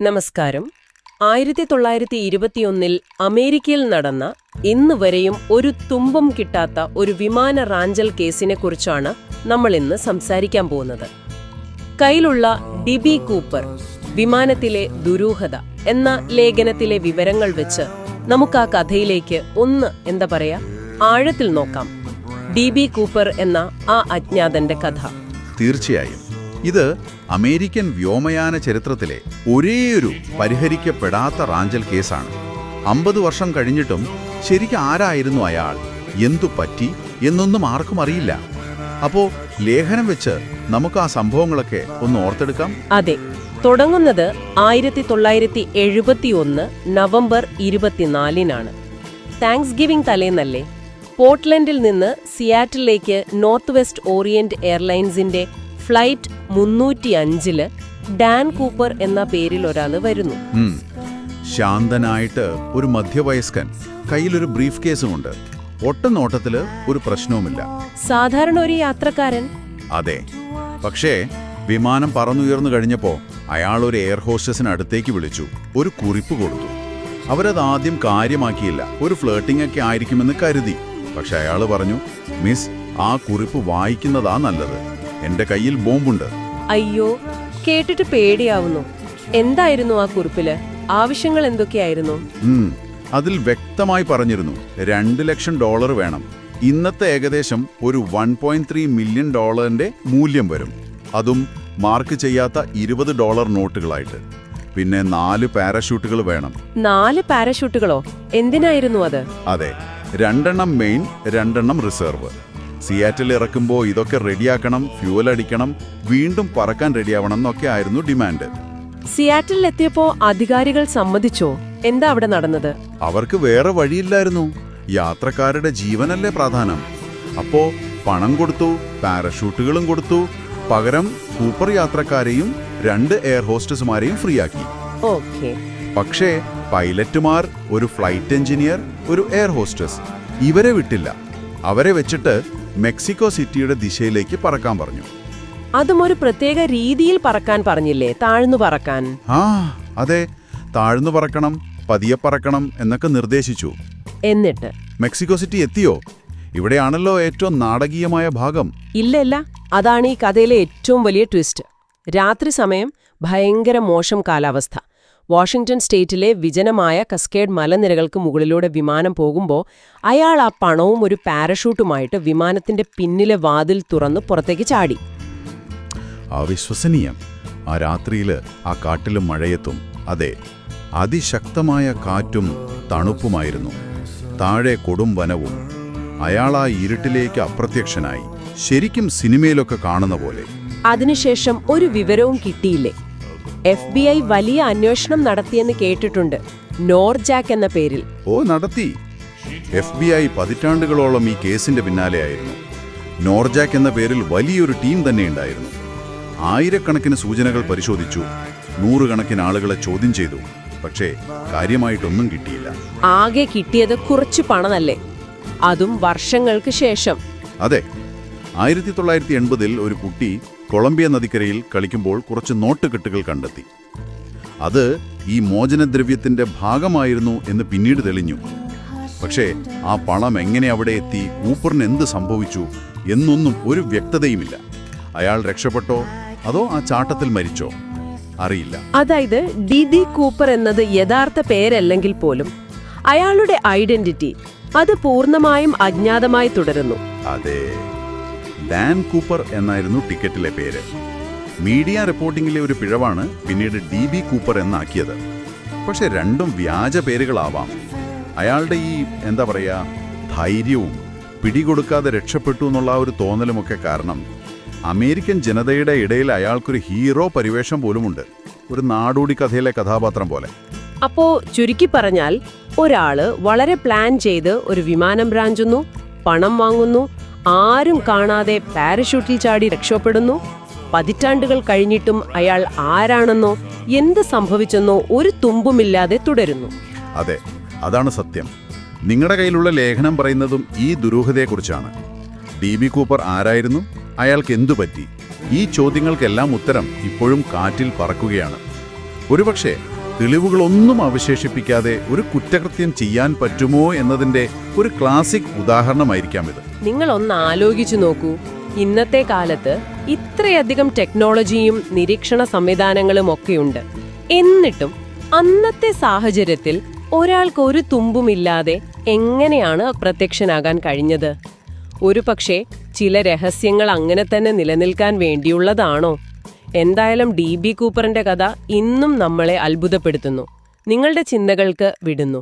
നമസ്കാരം. ആയിരത്തി തൊള്ളായിരത്തി ഇരുപത്തിയൊന്നിൽ അമേരിക്കയിൽ നടന്ന ഇന്ന് വരെയും ഒരു തുമ്പം കിട്ടാത്ത ഒരു വിമാന റാഞ്ചൽ കേസിനെ കുറിച്ചാണ് നമ്മൾ ഇന്ന് സംസാരിക്കാൻ പോകുന്നത്. കയ്യിലുള്ള ഡിബി കൂപ്പർ വിമാനത്തിലെ ദുരൂഹത എന്ന ലേഖനത്തിലെ വിവരങ്ങൾ വെച്ച് നമുക്ക് ആ കഥയിലേക്ക് ഒന്ന് എന്താ പറയാ ആഴത്തിൽ നോക്കാം. ഡി ബി കൂപ്പർ എന്ന ആ അജ്ഞാതന്റെ കഥ. തീർച്ചയായും. ഇത് അമേരിക്കൻ വ്യോമയാന ചരിത്രത്തിലെ ഒരേയൊരു പരിഹരിക്കപ്പെടാത്ത റാഞ്ചൽ കേസാണ്. അമ്പത് വർഷം കഴിഞ്ഞിട്ടും ശരിക്കും ആരായിരുന്നു അയാൾ? എന്തു പറ്റി? എന്നൊന്നും ആർക്കും അറിയില്ല. അപ്പോ ലേഖനം വെച്ച് നമുക്ക് ആ സംഭവങ്ങളൊക്കെ ഒന്ന് ഓർത്തെടുക്കാം? അതെ. തുടങ്ങുന്നത് ആയിരത്തി തൊള്ളായിരത്തി എഴുപത്തി ഒന്ന് നവംബർ ഇരുപത്തിനാലിനാണ്. താങ്ക്സ് ഗിവിംഗ് തലേന്നല്ലേ? പോർട്ട്ലൻഡിൽ നിന്ന് സിയാറ്റിലേക്ക് നോർത്ത് വെസ്റ്റ് ഓറിയന്റ് എയർലൈൻസിന്റെ ഫ്ലൈറ്റ് മുന്നൂറ്റി അഞ്ചിൽ ഡാൻ കൂപ്പർ എന്ന പേരിൽ ഒരാൾ വരുന്നു. ശാന്തനായിട്ട് ഒരു മധ്യവയസ്കൻ കയ്യിലൊരു ബ്രീഫ് കേസുമുണ്ട്. ഒട്ടനോട്ടത്തിൽ ഒരു പ്രശ്നവുമില്ല. സാധാരണ ഒരു യാത്രക്കാരൻ. അതെ. പക്ഷേ വിമാനം പറന്നുയർന്നു കഴിഞ്ഞപ്പോ അയാൾ ഒരു എയർ ഹോസ്റ്റസിന് അടുത്തേക്ക് വിളിച്ചു. ഒരു കുറിപ്പ് കൊടുത്തു. അവരത് ആദ്യം കാര്യമാക്കിയില്ല. ഒരു ഫ്ലേട്ടിംഗ് ഒക്കെ ആയിരിക്കുമെന്ന് കരുതി. പക്ഷെ അയാൾ പറഞ്ഞു മിസ് ആ കുറിപ്പ് വായിക്കുന്നതാ നല്ലത്. എന്റെ കയ്യിൽ ബോംബുണ്ട്. അയ്യോ കേട്ടിട്ട് പേടിയാവുന്നു. എന്തായിരുന്നു ആ കുറിപ്പിൽ? ആവശ്യങ്ങൾ എന്തൊക്കെയായിരുന്നു? അതിൽ വ്യക്തമായി പറഞ്ഞിരുന്നു രണ്ട് ലക്ഷം ഡോളർ വേണം. ഇന്നത്തെ ഏകദേശം ഒരു വൺ പോയിന്റ് ത്രീ മില്യൺ ഡോളറിന്റെ മൂല്യം വരും. അതും മാർക്ക് ചെയ്യാത്ത ഇരുപത് ഡോളർ നോട്ടുകളായിട്ട്. പിന്നെ നാല് പാരഷൂട്ടുകൾ വേണം. നാല് പാരഷൂട്ടുകളോ? എന്തിനായിരുന്നു അത്? അതെ രണ്ടെണ്ണം മെയിൻ രണ്ടെണ്ണം റിസർവ്. സിയാറ്റിൽ ഇറക്കുമ്പോൾ ഇതൊക്കെ റെഡിയാക്കണം ഫ്യൂവൽ അടിക്കണം വീണ്ടും പറക്കാൻ റെഡിയാവണം എന്നൊക്കെ ആയിരുന്നു ഡിമാൻഡ്. സിയാറ്റിൽ എത്തിയപ്പോ അധികാരികൾ സമ്മതിച്ചോ? എന്താ അവിടെ നടന്നത്? അവർക്ക് വേറെ വഴിയില്ലായിരുന്നു. യാത്രക്കാരുടെ ജീവനല്ലേ പ്രാധാന്യം അപ്പോ പണം കൊടുത്തു പാരഷൂട്ടുകളും കൊടുത്തു പകരം സൂപ്പർ യാത്രക്കാരെയും രണ്ട് എയർ ഹോസ്റ്റസുമാരെയും ഫ്രീ ആക്കി ഓക്കെ. പക്ഷേ പൈലറ്റുമാർ ഒരു ഫ്ലൈറ്റ് എഞ്ചിനീയർ ഒരു എയർ ഹോസ്റ്റസ്. ഇവരെ വിട്ടില്ല. അവരെ വെച്ചിട്ട് മെക്സിക്കോ സിറ്റിയുടെ ദിശയിലേക്ക് പറക്കാൻ പറഞ്ഞു. അതും ഒരു പ്രത്യേക രീതിയിൽ പറക്കാൻ പറഞ്ഞില്ലേ? താഴ്ന്നു പറക്കാൻ. ആ അതെ. താഴ്ന്നു പറക്കണം പതിയെ പറക്കണം എന്നൊക്കെ നിർദ്ദേശിച്ചു. എന്നിട്ട്? മെക്സിക്കോ സിറ്റി എത്തിയോ? ഇവിടെയാണല്ലോ ഏറ്റവും നാടകീയമായ ഭാഗം. ഇല്ലല്ല ഇല്ല അതാണ് ഈ കഥയിലെ ഏറ്റവും വലിയ ട്വിസ്റ്റ്. രാത്രി സമയം ഭയങ്കര മോശം കാലാവസ്ഥ. വാഷിംഗ്ടൺ സ്റ്റേറ്റിലെ വിജനമായ കസ്കേഡ് മലനിരകൾക്ക് മുകളിലൂടെ വിമാനം പോകുമ്പോൾ അയാൾ ആ പണവും ഒരു പാരഷൂട്ടുമായിട്ട് വിമാനത്തിന്റെ പിന്നിലെ വാതിൽ തുറന്ന് പുറത്തേക്ക് ചാടി. അവിശ്വസനീയം. ആ രാത്രിയിൽ ആ കാട്ടിലും മഴയെത്തും അതെ അതിശക്തമായ കാറ്റും തണുപ്പുമായിരുന്നു. താഴെ കൊടും വനവും. അയാൾ ആ ഇരുട്ടിലേക്ക് അപ്രത്യക്ഷനായി. ശരിക്കും സിനിമയിലൊക്കെ കാണുന്ന പോലെ. അതിനുശേഷം ഒരു വിവരവും കിട്ടിയില്ലേ? എഫ് ബി ഐ വലിയ അന്വേഷണം നടത്തിയെന്ന് കേട്ടിട്ടുണ്ട്. നോർജാക്ക് എന്ന പേരിൽ. ഓ നടത്തി. എഫ് ബി ഐ പതിറ്റാണ്ടുകളോളം ഈ കേസിന്റെ പിന്നാലെ ആയിരുന്നു. നോർജാക്ക് എന്ന പേരിൽ വലിയൊരു ടീം തന്നെ ഉണ്ടായിരുന്നു. ആയിരക്കണക്കിന് സൂചനകൾ പരിശോധിച്ചു. നൂറുകണക്കിന് ആളുകളെ ചോദ്യം ചെയ്തു. പക്ഷേ കാര്യമായിട്ടൊന്നും കിട്ടിയില്ല. ആകെ കിട്ടിയത് കുറച്ച് പണമല്ലേ? അതും വർഷങ്ങൾക്ക് ശേഷം. അതെ ആയിരത്തി തൊള്ളായിരത്തി എൺപതിൽ ഒരു കുട്ടി കൊളംബിയ നദിക്കരയിൽ കളിക്കുമ്പോൾ കുറച്ച് നോട്ടുകെട്ടുകൾ കണ്ടെത്തി. അത് ഈ മോചനദ്രവ്യത്തിന്റെ ഭാഗമായിരുന്നു എന്ന് പിന്നീട് തെളിഞ്ഞു. പക്ഷേ ആ പണം എങ്ങനെ അവിടെ എത്തി കൂപ്പറിന് എന്ത് സംഭവിച്ചു എന്നൊന്നും ഒരു വ്യക്തതയുമില്ല. അയാൾ രക്ഷപ്പെട്ടോ അതോ ആ ചാട്ടത്തിൽ മരിച്ചോ? അറിയില്ല. അതായത് ഡിഡി കൂപ്പർ എന്നത് യഥാർത്ഥ പേരല്ലെങ്കിൽ പോലും അയാളുടെ ഐഡന്റിറ്റി അത് പൂർണമായും അജ്ഞാതമായി തുടരുന്നു. അതെ. ഡാൻ കൂപ്പർ എന്നായിരുന്നു ടിക്കറ്റിലെ പേര്. മീഡിയ റിപ്പോർട്ടിംഗിലെ ഒരു പിഴവാണ് പിന്നീട് ഡി ബി കൂപ്പർ എന്നാക്കിയത്. പക്ഷെ രണ്ടും വ്യാജ പേരുകളാവാം. അയാളുടെ ഈ എന്താ പറയുക ധൈര്യവും പിടികൊടുക്കാതെ രക്ഷപ്പെട്ടു എന്നുള്ള ഒരു തോന്നലുമൊക്കെ കാരണം അമേരിക്കൻ ജനതയുടെ ഇടയിൽ അയാൾക്കൊരു ഹീറോ പരിവേഷം പോലുമുണ്ട്. ഒരു നാടോടി കഥയിലെ കഥാപാത്രം പോലെ. അപ്പോ ചുരുക്കി പറഞ്ഞാൽ ഒരാൾ വളരെ പ്ലാൻ ചെയ്ത് ഒരു വിമാനം ബ്രാഞ്ചുന്നു പണം വാങ്ങുന്നു ആരും കാണാതെ പാരഷൂട്ടിൽ ചാടി രക്ഷപ്പെടുന്നു. പതിറ്റാണ്ടുകൾ കഴിഞ്ഞിട്ടും അയാൾ ആരാണെന്നോ എന്ത് സംഭവിച്ചെന്നോ ഒരു തുമ്പുമില്ലാതെ തുടരുന്നു. അതെ അതാണ് സത്യം. നിങ്ങളുടെ കയ്യിലുള്ള ലേഖനം പറയുന്നതും ഈ ദുരൂഹതയെക്കുറിച്ചാണ്. ഡി ബി കൂപ്പർ ആരായിരുന്നു? അയാൾക്ക് എന്തു പറ്റി? ഈ ചോദ്യങ്ങൾക്കെല്ലാം ഉത്തരം ഇപ്പോഴും കാറ്റിൽ പറക്കുകയാണ്. ഒരുപക്ഷെ തെളിവുകളൊന്നും അവശേഷിപ്പിക്കാതെ ഒരു കുറ്റകൃത്യം ചെയ്യാൻ പറ്റുമോ എന്നതിന്റെ ഒരു ക്ലാസിക് ഉദാഹരണമായിരിക്കാം ഇത്. നിങ്ങൾ ഒന്ന് ആലോചിച്ചു നോക്കൂ. ഇന്നത്തെ കാലത്ത് ഇത്രയധികം ടെക്നോളജിയും നിരീക്ഷണ സംവിധാനങ്ങളും ഒക്കെയുണ്ട്. എന്നിട്ടും അന്നത്തെ സാഹചര്യത്തിൽ ഒരാൾക്ക് ഒരു തുമ്പുമില്ലാതെ എങ്ങനെയാണ് അപ്രത്യക്ഷനാകാൻ കഴിഞ്ഞത്? ഒരു പക്ഷേ ചില രഹസ്യങ്ങൾ അങ്ങനെ തന്നെ നിലനിൽക്കാൻ വേണ്ടിയുള്ളതാണോ? എന്തായാലും ഡി ബി കൂപ്പറിന്റെ കഥ ഇന്നും നമ്മളെ അത്ഭുതപ്പെടുത്തുന്നു. നിങ്ങളുടെ ചിന്തകൾക്ക് വിടുന്നു.